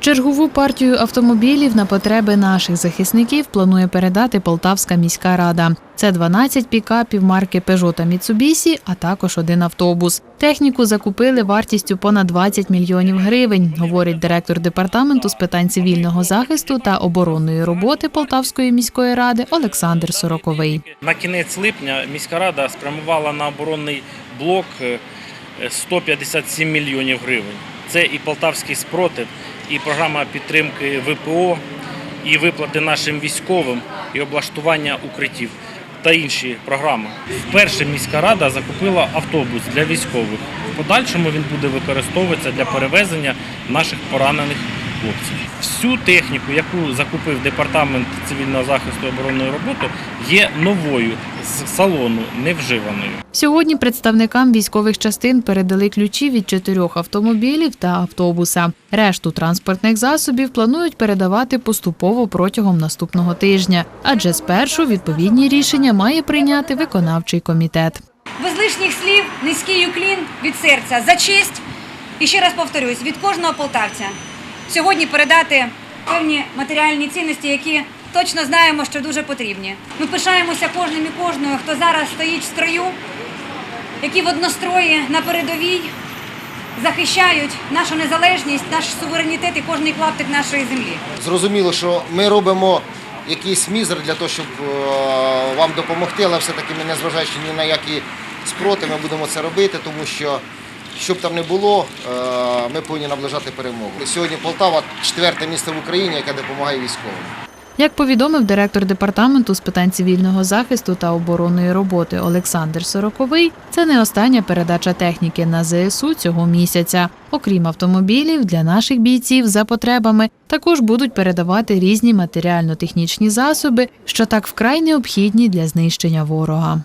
Чергову партію автомобілів на потреби наших захисників планує передати Полтавська міська рада. Це 12 пікапів марки Peugeot та Mitsubishi, а також один автобус. Техніку закупили вартістю понад 20 мільйонів гривень, говорить директор департаменту з питань цивільного захисту та оборонної роботи Полтавської міської ради Олександр Сороковий. На кінець липня міська рада спрямувала на оборонний блок е, 157 мільйонів гривень. Це і полтавський спротив, і програма підтримки ВПО, і виплати нашим військовим, і облаштування укриттів та інші програми. Вперше міська рада закупила автобус для військових. В подальшому він буде використовуватися для перевезення наших поранених хлопців. Всю техніку, яку закупив департамент цивільного захисту і оборонної роботи, є новою з салону, невживаною. Сьогодні представникам військових частин передали ключі від чотирьох автомобілів та автобуса. Решту транспортних засобів планують передавати поступово протягом наступного тижня, адже спершу відповідні рішення має прийняти виконавчий комітет. Без лишніх слів низький уклін від серця за честь і ще раз повторюсь, від кожного полтавця сьогодні передати певні матеріальні цінності, які точно знаємо, що дуже потрібні. Ми пишаємося кожним і кожною, хто зараз стоїть в строю, які в однострої на передовій захищають нашу незалежність, наш суверенітет і кожний клаптик нашої землі. Зрозуміло, що ми робимо якийсь мізер для того, щоб е, вам допомогти, але все-таки ми, незважаючи ні на які спроти, ми будемо це робити, тому що, щоб там не було, е, ми повинні наближати перемогу. Сьогодні Полтава четверте місце в Україні, яке допомагає військовим. Як повідомив директор департаменту з питань цивільного захисту та оборонної роботи Олександр Сороковий, це не остання передача техніки на ЗСУ цього місяця. Окрім автомобілів, для наших бійців за потребами також будуть передавати різні матеріально-технічні засоби, що так вкрай необхідні для знищення ворога.